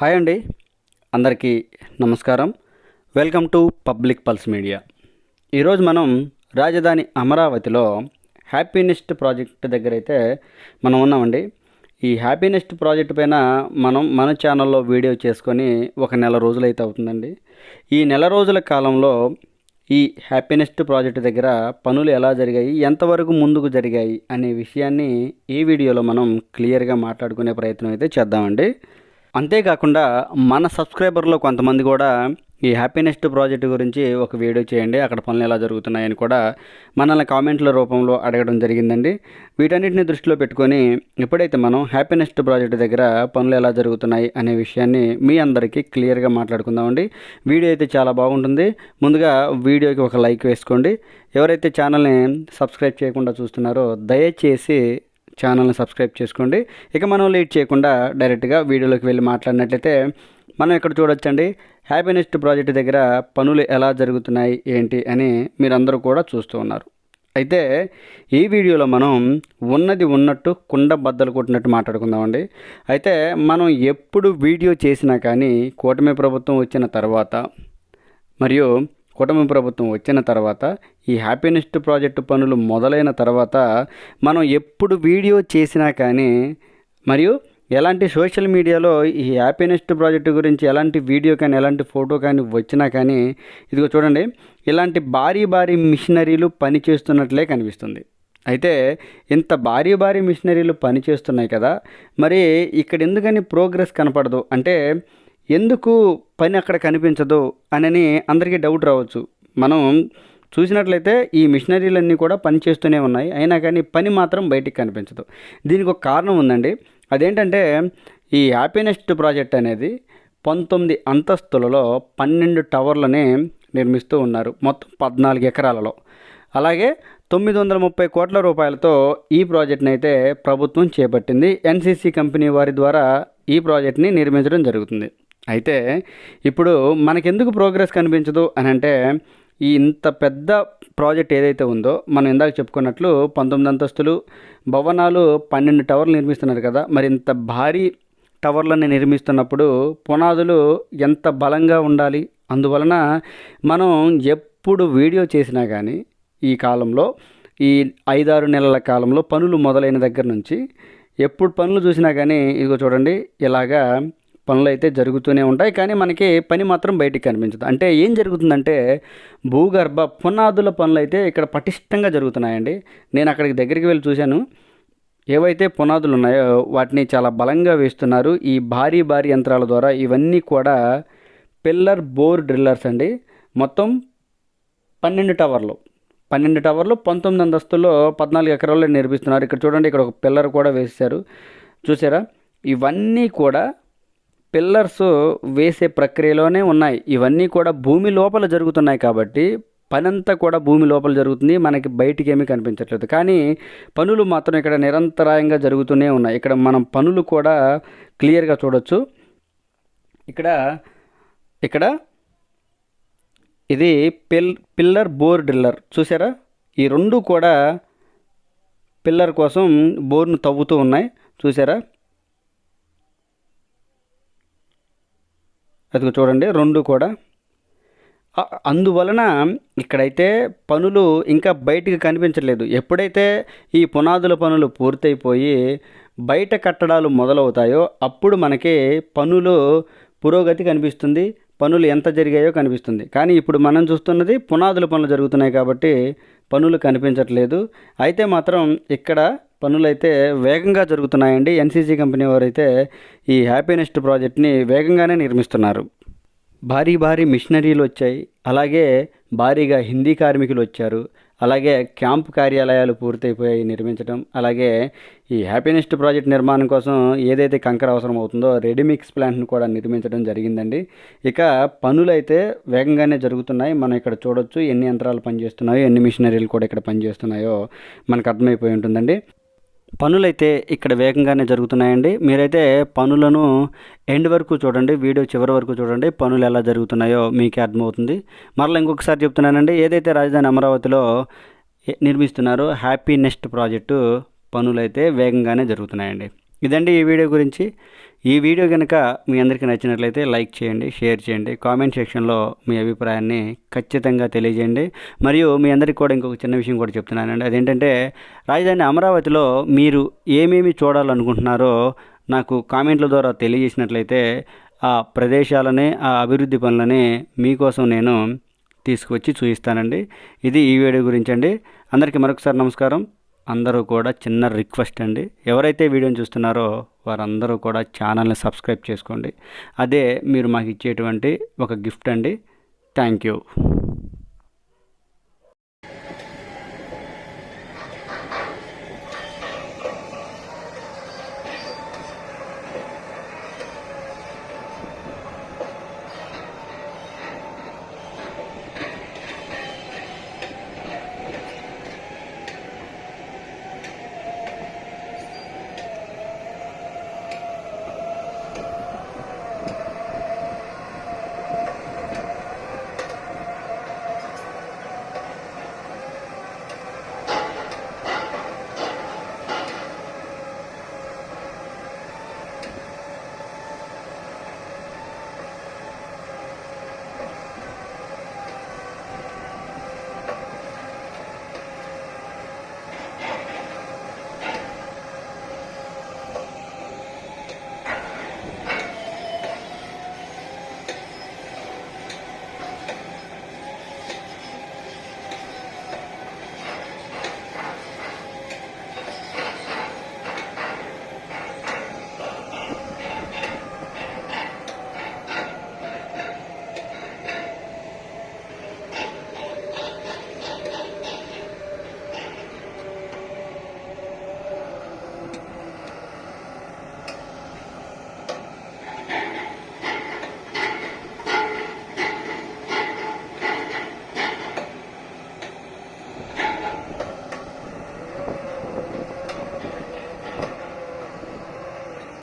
Hi అండి. అందరికీ నమస్కారం. Welcome to Public Pulse Media. ఈరోజు మనం రాజధాని అమరావతిలో హ్యాపీనెస్ట్ ప్రాజెక్ట్ దగ్గర అయితే మనం ఉన్నామండి. ఈ హ్యాపీనెస్ట్ ప్రాజెక్ట్ పైన మనం మన ఛానల్లో వీడియో చేసుకొని ఒక నెల రోజులైతే అవుతుందండి. ఈ నెల రోజుల కాలంలో ఈ హ్యాపీనెస్ట్ ప్రాజెక్ట్ దగ్గర పనులు ఎలా జరిగాయి ఎంతవరకు ముందుకు జరిగాయి అనే విషయాన్ని ఈ వీడియోలో మనం క్లియర్గా మాట్లాడుకునే ప్రయత్నం అయితే చేద్దామండి. అంతేకాకుండా మన సబ్స్క్రైబర్లో కొంతమంది కూడా ఈ హ్యాపీనెస్ట్ ప్రాజెక్ట్ గురించి ఒక వీడియో చేయండి అక్కడ పనులు ఎలా జరుగుతున్నాయని కూడా మనల్ని కామెంట్ల రూపంలో అడగడం జరిగిందండి. వీటన్నిటిని దృష్టిలో పెట్టుకొని ఎప్పుడైతే మనం హ్యాపీనెస్ట్ ప్రాజెక్ట్ దగ్గర పనులు ఎలా జరుగుతున్నాయి అనే విషయాన్ని మీ అందరికీ క్లియర్గా మాట్లాడుకుందామండి. వీడియో అయితే చాలా బాగుంటుంది. ముందుగా వీడియోకి ఒక లైక్ వేసుకోండి. ఎవరైతే ఛానల్ని సబ్స్క్రైబ్ చేయకుండా చూస్తున్నారో దయచేసి ఛానల్ని సబ్స్క్రైబ్ చేసుకోండి. ఇక మనం లేట్ చేయకుండా డైరెక్ట్గా వీడియోలోకి వెళ్ళి మాట్లాడినట్లయితే మనం ఇక్కడ చూడొచ్చండి. హ్యాపీనెస్ట్ ప్రాజెక్ట్ దగ్గర పనులు ఎలా జరుగుతున్నాయి ఏంటి అని మీరందరూ కూడా చూస్తూ ఉన్నారు. అయితే ఈ వీడియోలో మనం ఉన్నది ఉన్నట్టు కుండ బద్దలు కొట్టినట్టు మాట్లాడుకుందామండి. అయితే మనం ఎప్పుడు వీడియో చేసినా కానీ కూటమి ప్రభుత్వం వచ్చిన తర్వాత మరియు కూటమి ప్రభుత్వం వచ్చిన తర్వాత ఈ హ్యాపీనెస్ట్ ప్రాజెక్టు పనులు మొదలైన తర్వాత మనం ఎప్పుడు వీడియో చేసినా కానీ మరియు ఎలాంటి సోషల్ మీడియాలో ఈ హ్యాపీనెస్ట్ ప్రాజెక్టు గురించి ఎలాంటి వీడియో కానీ ఎలాంటి ఫోటో కానీ వచ్చినా కానీ ఇదిగో చూడండి ఇలాంటి భారీ భారీ మిషనరీలు పనిచేస్తున్నట్లే కనిపిస్తుంది. అయితే ఇంత భారీ భారీ మిషనరీలు పనిచేస్తున్నాయి కదా మరి ఇక్కడ ఎందుకని ప్రోగ్రెస్ కనపడదు? అంటే ఎందుకు పని అక్కడ కనిపించదు అని అందరికీ డౌట్ రావచ్చు. మనం చూసినట్లయితే ఈ మిషనరీలన్నీ కూడా పనిచేస్తూనే ఉన్నాయి. అయినా కానీ పని మాత్రం బయటికి కనిపించదు. దీనికి ఒక కారణం ఉందండి. అదేంటంటే ఈ హ్యాపీనెస్ట్ ప్రాజెక్ట్ అనేది పంతొమ్మిది అంతస్తులలో పన్నెండు టవర్లని నిర్మిస్తూ ఉన్నారు. మొత్తం పద్నాలుగు ఎకరాలలో. అలాగే తొమ్మిది వందల ముప్పై కోట్ల రూపాయలతో ఈ ప్రాజెక్ట్ని అయితే ప్రభుత్వం చేపట్టింది. ఎన్సీసీ కంపెనీ వారి ద్వారా ఈ ప్రాజెక్ట్ని నిర్మించడం జరుగుతుంది. అయితే ఇప్పుడు మనకెందుకు ప్రోగ్రెస్ కనిపించదు అని అంటే ఈ ఇంత పెద్ద ప్రాజెక్ట్ ఏదైతే ఉందో మనం ఇందాక చెప్పుకున్నట్లు పంతొమ్మిది అంతస్తులు భవనాలు పన్నెండు టవర్లు నిర్మిస్తున్నారు కదా మరి ఇంత భారీ టవర్లను నిర్మిస్తున్నప్పుడు పునాదులు ఎంత బలంగా ఉండాలి? అందువలన మనం ఎప్పుడు వీడియో చేసినా కానీ ఈ కాలంలో ఈ ఐదారు నెలల కాలంలో పనులు మొదలైన దగ్గర నుంచి ఎప్పుడు పనులు చూసినా కానీ ఇదిగో చూడండి ఇలాగా పనులు అయితే జరుగుతూనే ఉంటాయి కానీ మనకి పని మాత్రం బయటికి కనిపించదు. అంటే ఏం జరుగుతుందంటే భూగర్భ పునాదుల పనులు అయితే ఇక్కడ పటిష్టంగా జరుగుతున్నాయండి. నేను అక్కడికి దగ్గరికి వెళ్ళి చూశాను. ఏవైతే పునాదులు ఉన్నాయో వాటిని చాలా బలంగా వేస్తున్నారు. ఈ భారీ భారీ యంత్రాల ద్వారా ఇవన్నీ కూడా పిల్లర్ బోర్ డ్రిల్లర్స్ అండి. మొత్తం పన్నెండు టవర్లు. పన్నెండు టవర్లు పంతొమ్మిది అంతస్తుల్లో పద్నాలుగు ఎకరాల్లో నిర్మిస్తున్నారు. ఇక్కడ చూడండి ఇక్కడ ఒక పిల్లర్ కూడా వేశారు. చూసారా? ఇవన్నీ కూడా పిల్లర్స్ వేసే ప్రక్రియలోనే ఉన్నాయి. ఇవన్నీ కూడా భూమి లోపల జరుగుతున్నాయి కాబట్టి పనంతా కూడా భూమి లోపల జరుగుతుంది. మనకి బయటికి ఏమీ కనిపించట్లేదు. కానీ పనులు మాత్రం ఇక్కడ నిరంతరాయంగా జరుగుతూనే ఉన్నాయి. ఇక్కడ మనం పనులు కూడా క్లియర్గా చూడొచ్చు. ఇక్కడ ఇక్కడ ఇది పిల్ పిల్లర్ బోర్ డ్రిల్లర్. చూసారా? ఈ రెండు కూడా పిల్లర్ కోసం బోర్ను తవ్వుతూ ఉన్నాయి. చూసారా? అది చూడండి రెండు కూడా. అందువలన ఇక్కడైతే పనులు ఇంకా బయటికి కనిపించట్లేదు. ఎప్పుడైతే ఈ పునాదుల పనులు పూర్తయిపోయి బయట కట్టడాలు మొదలవుతాయో అప్పుడు మనకి పనులు పురోగతి కనిపిస్తుంది పనులు ఎంత జరిగాయో కనిపిస్తుంది. కానీ ఇప్పుడు మనం చూస్తున్నది పునాదుల పనులు జరుగుతున్నాయి కాబట్టి పనులు కనిపించట్లేదు. అయితే మాత్రం ఇక్కడ పనులైతే వేగంగా జరుగుతున్నాయండి. ఎన్సీసీ కంపెనీ వారైతే ఈ హ్యాపీనెస్ట్ ప్రాజెక్ట్ని వేగంగానే నిర్మిస్తున్నారు. భారీ భారీ మిషనరీలు వచ్చాయి. అలాగే భారీగా హిందీ కార్మికులు వచ్చారు. అలాగే క్యాంప్ కార్యాలయాలు పూర్తయిపోయాయి నిర్మించడం. అలాగే ఈ హ్యాపీనెస్ట్ ప్రాజెక్ట్ నిర్మాణం కోసం ఏదైతే కంకర అవసరం అవుతుందో రెడీమిక్స్ ప్లాంట్ను కూడా నిర్మించడం జరిగిందండి. ఇక పనులు అయితే వేగంగానే జరుగుతున్నాయి. మనం ఇక్కడ చూడొచ్చు ఎన్ని యంత్రాలు పనిచేస్తున్నాయో ఎన్ని మిషనరీలు కూడా ఇక్కడ పనిచేస్తున్నాయో మనకు అర్థమైపోయి ఉంటుందండి. పనులైతే ఇక్కడ వేగంగానే జరుగుతున్నాయండి. మీరైతే పనులను ఎండ్ వరకు చూడండి వీడియో చివరి వరకు చూడండి పనులు ఎలా జరుగుతున్నాయో మీకే అర్థమవుతుంది. మరలా ఇంకొకసారి చెప్తున్నానండి ఏదైతే రాజధాని అమరావతిలో నిర్మిస్తున్నారో హ్యాపీ నెస్ట్ ప్రాజెక్టు పనులైతే వేగంగానే జరుగుతున్నాయండి. ఇదండి ఈ వీడియో గురించి. ఈ వీడియో కనుక మీ అందరికీ నచ్చినట్లయితే లైక్ చేయండి షేర్ చేయండి కామెంట్ సెక్షన్లో మీ అభిప్రాయాన్ని ఖచ్చితంగా తెలియజేయండి. మరియు మీ అందరికీ కూడా ఇంకొక చిన్న విషయం కూడా చెప్తున్నానండి. అదేంటంటే రాజధాని అమరావతిలో మీరు ఏమేమి చూడాలనుకుంటున్నారో నాకు కామెంట్ల ద్వారా తెలియజేసినట్లయితే ఆ ప్రదేశాలని ఆ అభివృద్ధి పనులని మీకోసం నేను తీసుకువచ్చి చూపిస్తానండి ఇది ఈ వీడియో గురించి అండి. అందరికీ మరొకసారి నమస్కారం. అందరూ కూడా చిన్న రిక్వెస్ట్ అండి. ఎవరైతే వీడియోని చూస్తున్నారో వారందరూ కూడా ఛానల్ని సబ్స్క్రైబ్ చేసుకోండి. అదే మీరు మాకు ఇచ్చేటువంటి ఒక గిఫ్ట్ అండి. Thank you.